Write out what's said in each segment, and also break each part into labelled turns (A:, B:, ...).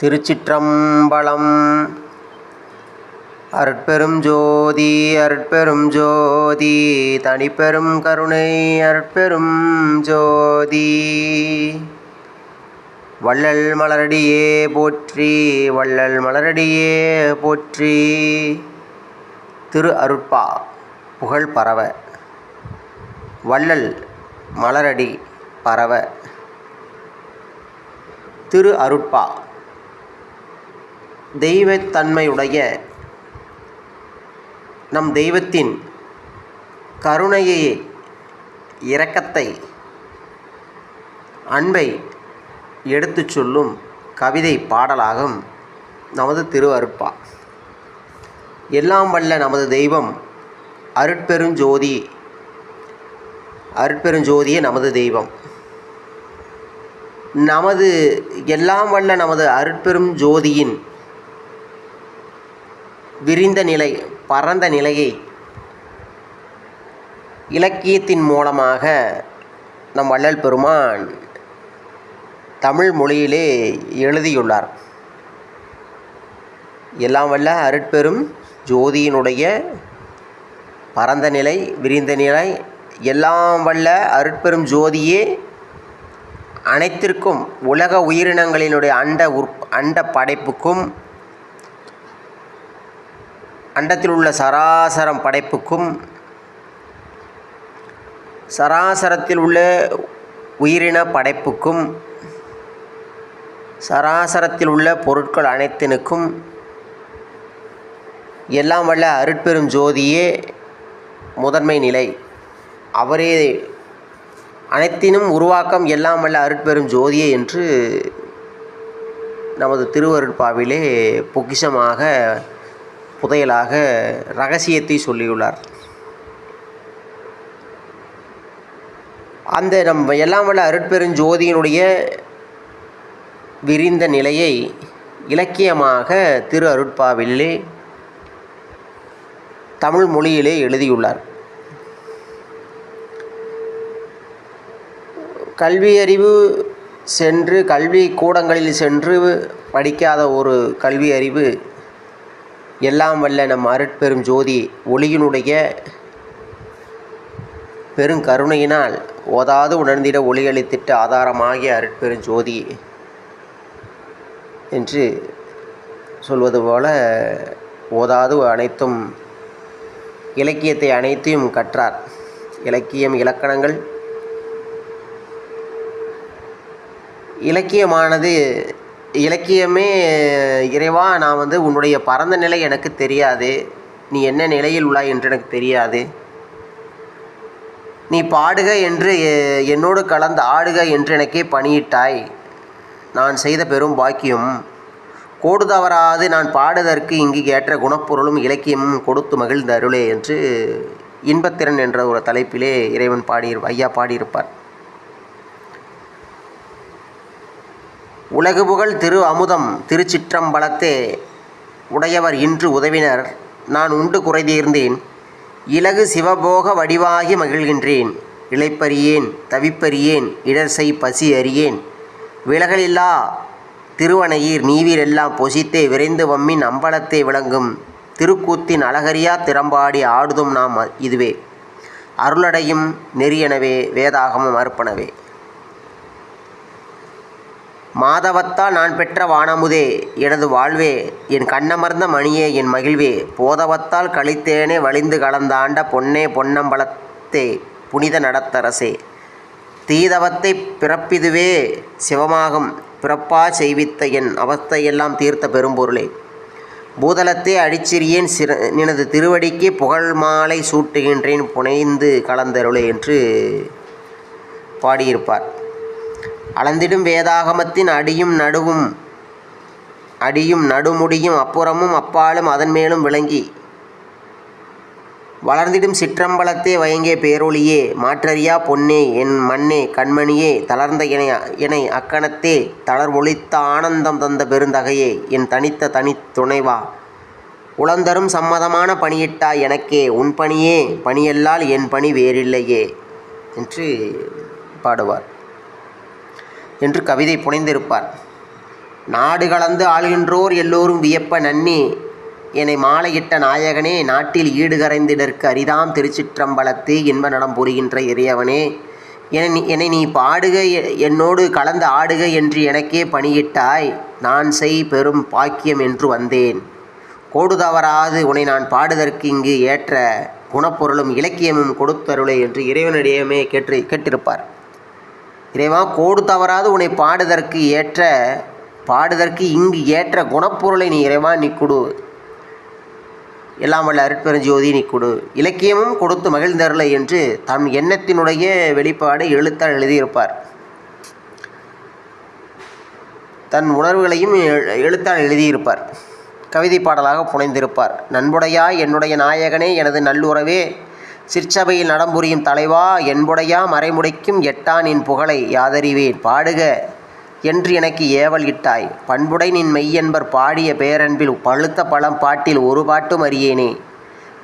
A: திருச்சிற்றம்பலம். அருட்பெரும் ஜோதி அருட்பெரும் ஜோதி தனிப்பெரும் கருணை அருட்பெரும் ஜோதி. வள்ளல் மலரடியே போற்றி வள்ளல் மலரடியே போற்றி. திரு அருட்பா புகழ் பரவ. வள்ளல் மலரடி பரவ. திரு அருட்பா தெய்வத்தன்மையுடைய நம் தெய்வத்தின் கருணையை இரக்கத்தை அன்பை எடுத்துச் சொல்லும் கவிதை பாடலாகும் நமது திருவருட்பா. எல்லாம் வல்ல நமது தெய்வம் அருட்பெருஞ்சோதி அருட்பெருஞ்சோதியே நமது தெய்வம். நமது எல்லாம் வல்ல நமது அருட்பெரும் ஜோதியின் விரிந்த நிலை பரந்த நிலையை இலக்கியத்தின் மூலமாக நம் வள்ளல் பெருமான் தமிழ் மொழியிலே எழுதியுள்ளார். எல்லாம் வல்ல அருட்பெரும் ஜோதியினுடைய பரந்த நிலை விரிந்த நிலை எல்லாம் வல்ல அருட்பெரும் ஜோதியே அனைத்திற்கும் உலக உயிரினங்களினுடைய அண்ட உற் அண்ட படைப்புக்கும் அண்டத்தில் உள்ள சராசரம் படைப்புக்கும் சராசரத்தில் உள்ள உயிரின படைப்புக்கும் சராசரத்தில் உள்ள பொருட்கள் அனைத்தினுக்கும் எல்லாம் வல்ல அருட்பெரும் ஜோதியே முதன்மை நிலை. அவரே அனைத்தினும் உருவாக்கம் எல்லாம் வல்ல அருட்பெரும் ஜோதியே என்று நமது திருவருட்பாவிலே பொக்கிஷமாக புதையலாக ரகசியத்தை சொல்லியுள்ளார். அந்த நம் எல்லாம் வல்ல அருட்பெருஞ்சோதியினுடைய விரிந்த நிலையை இலக்கியமாக திரு அருட்பாவிலே தமிழ் மொழியிலே எழுதியுள்ளார். கல்வியறிவு சென்று கல்வி கூடங்களில் சென்று படிக்காத ஒரு கல்வி அறிவு எல்லாம் வல்ல நம் அருட்பெரும் ஜோதி ஒளியினுடைய பெருங்கருணையினால் ஓதாது உணர்ந்திட ஒளியளித்திட்ட ஆதாரமாகிய அருட்பெரும் ஜோதி என்று சொல்வது போல ஓதாது அனைத்தும் இலக்கியத்தை அனைத்தையும் கற்றார். இலக்கியம் இலக்கணங்கள். இலக்கியமானது இலக்கியமே இறைவா நான் வந்து உன்னுடைய பரந்த நிலை எனக்கு தெரியாது. நீ என்ன நிலையில் உள்ளாய் என்று எனக்கு தெரியாது. நீ பாடுக என்று என்னோடு கலந்து ஆடுக என்று எனக்கே பணியிட்டாய். நான் செய்த பெரும் பாக்கியம். கோடு தவறாது நான் பாடுதற்கு இங்கு ஏற்ற குணப்பொருளும் இலக்கியமும் கொடுத்து மகிழ்ந்த அருளே என்று இன்பத்திறன் என்ற ஒரு தலைப்பிலே இறைவன் பாடியிரு ஐயா பாடியிருப்பார். உலகு புகழ் திரு அமுதம் திருச்சிற்றம்பலத்தே. உடையவர் இன்று உதவினர். நான் உண்டு குறைதீர்ந்தேன் இலகு சிவபோக வடிவாகி மகிழ்கின்றேன். இழைப்பறியேன் தவிப்பறியேன் இடர்சை பசி அறியேன். விலகலில்லா திருவனையீர் நீவீரெல்லாம் பொசித்தே விரைந்து வம்மின் அம்பலத்தை விளங்கும். திருக்கூத்தின் அழகரியா திறம்பாடி ஆடுதும் நாம் இதுவே. அருளடையும் நெறியனவே வேதாகமும் அர்ப்பணவே. மாதவத்தால் நான் பெற்ற வானமுதே எனது வாழ்வே என் கண்ணமர்ந்த மணியே என் மகிழ்வே போதவத்தால் கழித்தேனே வழிந்து கலந்தாண்ட பொன்னே பொன்னம்பலத்தே புனித நடத்தரசே. தீதவத்தை பிறப்பிதுவே சிவமாகும் பிறப்பா செய்வித்த என் அவஸ்தையெல்லாம் தீர்த்த பெரும்பொருளே. பூதலத்தை அடிச்சிறியேன் சிற எனது திருவடிக்கு புகழ் மாலை சூட்டுகின்றேன் புனைந்து கலந்தருளே என்று பாடியிருப்பார். அளந்திடும் வேதாகமத்தின் அடியும் நடுவும் அடியும் நடுமுடியும் அப்புறமும் அப்பாலும் அதன் மேலும் விளங்கி வளர்ந்திடும் சிற்றம்பலத்தே வயங்கே பேரொழியே மாற்றறியா பொன்னே என் மண்ணே கண்மணியே தளர்ந்த இணை இணை அக்கணத்தே தளர்வொழித்த ஆனந்தம் தந்த பெருந்தகையே என் தனித்த தனித் துணைவா உளந்தரும் சம்மதமான பணியிட்டாய் எனக்கே உன் பணியே பணியல்லால் என் பணி வேறில்லையே என்று பாடுவார். என்று கவிதை புனைந்திருப்பார். நாடு கலந்து ஆள்கின்றோர் எல்லோரும் வியப்ப நன்னி என்னை மாலையிட்ட நாயகனே நாட்டில் ஈடுகரைந்திடற்கு அரிதாம் திருச்சிற்றம்பலத்து இன்ப நடம் புரிகின்ற இறையவனே என நீ என்னை நீ பாடுக எ- என்னோடு கலந்து ஆடுக என்று எனக்கே பணியிட்டாய் நான் செய் பெரும் பாக்கியம் என்று வந்தேன். கோடு தவறாது உன்னை நான் பாடுதற்கு இங்கு ஏற்ற குணப்பொருளும் இலக்கியமும் கொடுத்தருளை என்று இறைவனிடையுமே கேட்டு கேட்டிருப்பார். இறைவா கோடு தவறாது உன்னை பாடுதற்கு ஏற்ற பாடுதற்கு இங்கு ஏற்ற குணப்பொருளை நீ இறைவா நீ கொடு. எல்லாம் வல்ல அருட்பெருஞ்சோதி நீ கொடு. இலக்கியமும் கொடுத்து மகிழ்ந்தருளை என்று தம் எண்ணத்தினுடைய வெளிப்பாடு எழுத்தால் எழுதியிருப்பார். தன் உணர்வுகளையும் எழு- எழுத்தால் எழுதியிருப்பார். கவிதை பாடலாக புனைந்திருப்பார். நண்புடையா என்னுடைய நாயகனே எனது நல்லுறவே சிற்சபையில் நடம்புரியும் தலைவா என்புடையா மறைமுடைக்கும் எட்டான் என் புகழை யாதறிவேன். பாடுக என்று எனக்கு ஏவல் இட்டாய். பண்புடை நின் மெய்யன்பர் பாடிய பேரன்பில் பழுத்த பழம் பாட்டில் ஒரு பாட்டும் அறியேனே.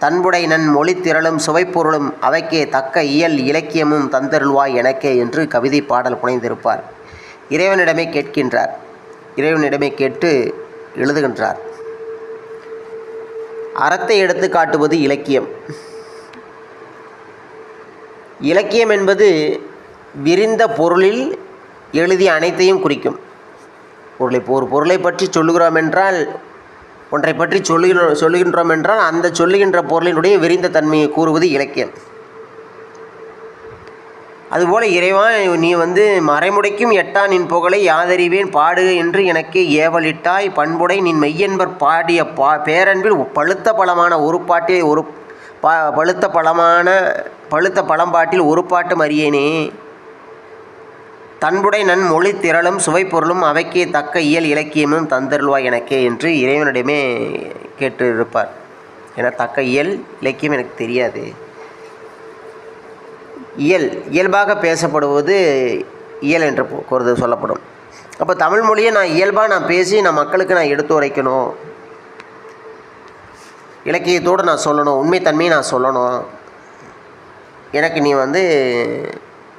A: தன்புடை நன் மொழி திரளும் சுவைப்பொருளும் அவைக்கே தக்க இயல் இலக்கியமும் தந்தருள்வாய் எனக்கே என்று கவிதை பாடல் புனைந்திருப்பார். இறைவனிடமே கேட்கின்றார். இறைவனிடமே கேட்டு எழுதுகின்றார். அறத்தை எடுத்து காட்டுவது இலக்கியம். இலக்கியம் என்பது விரிந்த பொருளில் எழுதிய அனைத்தையும் குறிக்கும். பொருளை ஒரு பொருளை பற்றி சொல்லுகிறோம் என்றால் ஒன்றை பற்றி சொல்லுகிற சொல்லுகின்றோம் என்றால் அந்த சொல்லுகின்ற பொருளினுடைய விரிந்த தன்மையை கூறுவது இலக்கியம். அதுபோல் இறைவா நீ வந்து மறைமுடைக்கும் எட்டான் நின் புகழை யாதறிவேன் பாடுக என்று எனக்கு ஏவலிட்டாய். பண்புடை நின் மெய்யன்பர் பாடிய பா பேரன்பில் பழுத்த பலமான ஒரு பாட்டியை ஒரு பா பழுத்த பலமான பழுத்த பழம்பாட்டில் ஒரு பாட்டு அறியேனே தன்புடை நன் மொழி திரளும் சுவைப்பொருளும் அவைக்கே தக்க இயல் இலக்கியமும் தந்தருள்வாய் எனக்கே என்று இறைவனிடமே கேட்டு இருப்பார் ஏன்னா தக்க இயல் இலக்கியம் எனக்கு தெரியாது. இயல் இயல்பாக பேசப்படுவது இயல் என்று கூறுது சொல்லப்படும். அப்போ தமிழ் மொழியை நான் இயல்பாக நான் பேசி நான் மக்களுக்கு நான் எடுத்து உரைக்கணும். இலக்கியத்தோடு நான் சொல்லணும். உண்மைத்தன்மையை நான் சொல்லணும். எனக்கு நீ வந்து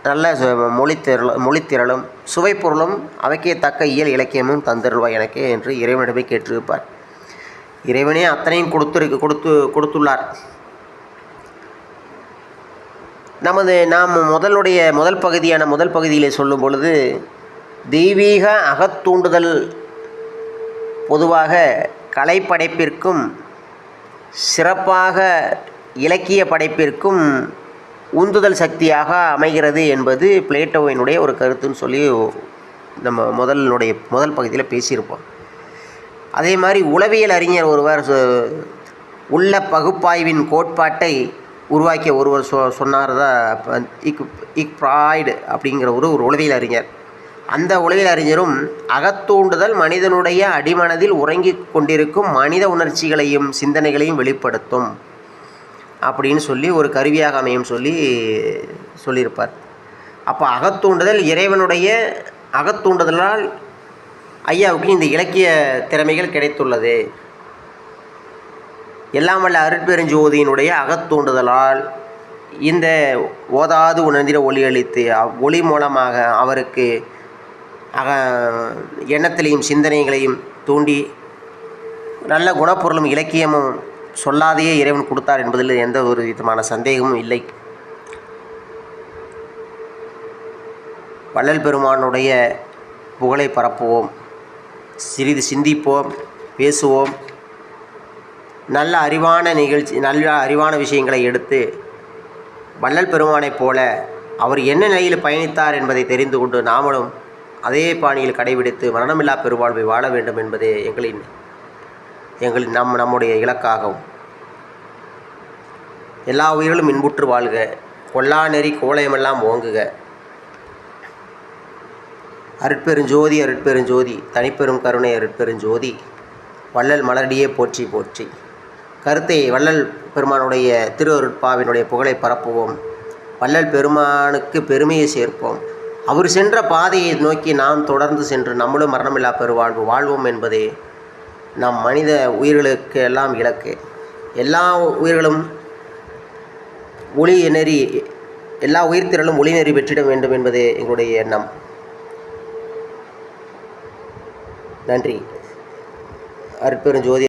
A: நல்ல சு- மொழித்திரள் மொழித்திரளும் சுவைப்பொருளும் அவைக்கே தக்க இயல் இலக்கியமும் தந்துருவா எனக்கு என்று இறைவனிடமே கேட்டிருப்பார். இறைவனே அத்தனையும் கொடுத்துருக்கு கொடுத்து கொடுத்துள்ளார். நமது நாம் முதலுடைய முதல் பகுதியான முதல் பகுதியிலே சொல்லும் பொழுது தெய்வீக அகத்தூண்டுதல் பொதுவாக கலைப்படைப்பிற்கும் சிறப்பாக இலக்கிய படைப்பிற்கும் உந்துதல் சக்தியாக அமைகிறது என்பது பிளேட்டோவினுடைய ஒரு கருத்துன்னு சொல்லி நம்ம முதலினுடைய முதல் பகுதியில் பேசியிருப்போம். அதே மாதிரி உளவியல் அறிஞர் ஒருவர் சொ- உள்ள பகுப்பாய்வின் கோட்பாட்டை உருவாக்கிய ஒருவர் சொ சொன்னார் தான் இக் இக் ப்ராய்டு அப்படிங்கிற ஒரு ஒரு உளவியல் அறிஞர். அந்த உளவியல் அறிஞரும் அகத்தூண்டுதல் மனிதனுடைய அடிமனதில் உறங்கிக் கொண்டிருக்கும் மனித உணர்ச்சிகளையும் சிந்தனைகளையும் வெளிப்படுத்தும். அப்படின்னு சொல்லி ஒரு கருவியாக அமையும் சொல்லி சொல்லியிருப்பார். அப்போ அகத்தூண்டுதல் இறைவனுடைய அகத்தூண்டுதலால் ஐயாவுக்கு இந்த இலக்கிய திறமைகள் கிடைத்துள்ளது. எல்லாம் வல்ல அருட்பெருஞ்சோதியினுடைய அகத்தூண்டுதலால் இந்த ஓதாது உணர்ந்திட ஒளி அளித்து ஒளி மூலமாக அவருக்கு அக எண்ணத்திலையும் சிந்தனைகளையும் தூண்டி நல்ல குணப்பொருளும் இலக்கியமும் சொல்லாதையே இறைவன் கொடுத்தார் என்பதில் எந்த ஒரு விதமான சந்தேகமும் இல்லை. வள்ளல் பெருமானுடைய புகழை பரப்புவோம். சிறிது சிந்திப்போம் பேசுவோம். நல்ல அறிவான நிகழ்ச்சி நல்ல அறிவான விஷயங்களை எடுத்து வள்ளல் பெருமானைப் போல அவர் என்ன நிலையில் பயணித்தார் என்பதை தெரிந்து கொண்டு நாமளும் அதே பாணியில் கடைபிடித்து மரணமில்லா பெருவாழ்வை வாழ வேண்டும் என்பதே எங்களின் எங்களின் நம் நம்முடைய இலக்காகும். எல்லா உயிர்களும் இன்புற்று வாழ்க. கொல்லா நெறி கோலயமெல்லாம் ஓங்குக. அருட்பெருஞ்சோதி அருட்பெருஞ்சோதி. தனிப்பெரும் கருணை அருட்பெருஞ்சோதி. வள்ளல் மலரடியே போற்றி போற்றி. கருத்தை வள்ளல் பெருமானுடைய திரு அருட்பாவினுடைய புகழை பரப்புவோம். வள்ளல் பெருமானுக்கு பெருமையை சேர்ப்போம். அவர் சென்ற பாதையை நோக்கி நாம் தொடர்ந்து சென்று நம்மளும் மரணமில்லா பெருவாழ்வு வாழ்வோம் என்பதே நம் மனித உயிர்களுக்கு எல்லாம் இலக்கு. எல்லா உயிர்களும் ஒளி நெறி எல்லா உயிர்த்திரளும் ஒளி நெறி பெற்றிட வேண்டும் என்பது எங்களுடைய எண்ணம். நன்றி. அருட்பெருஞ்சோதி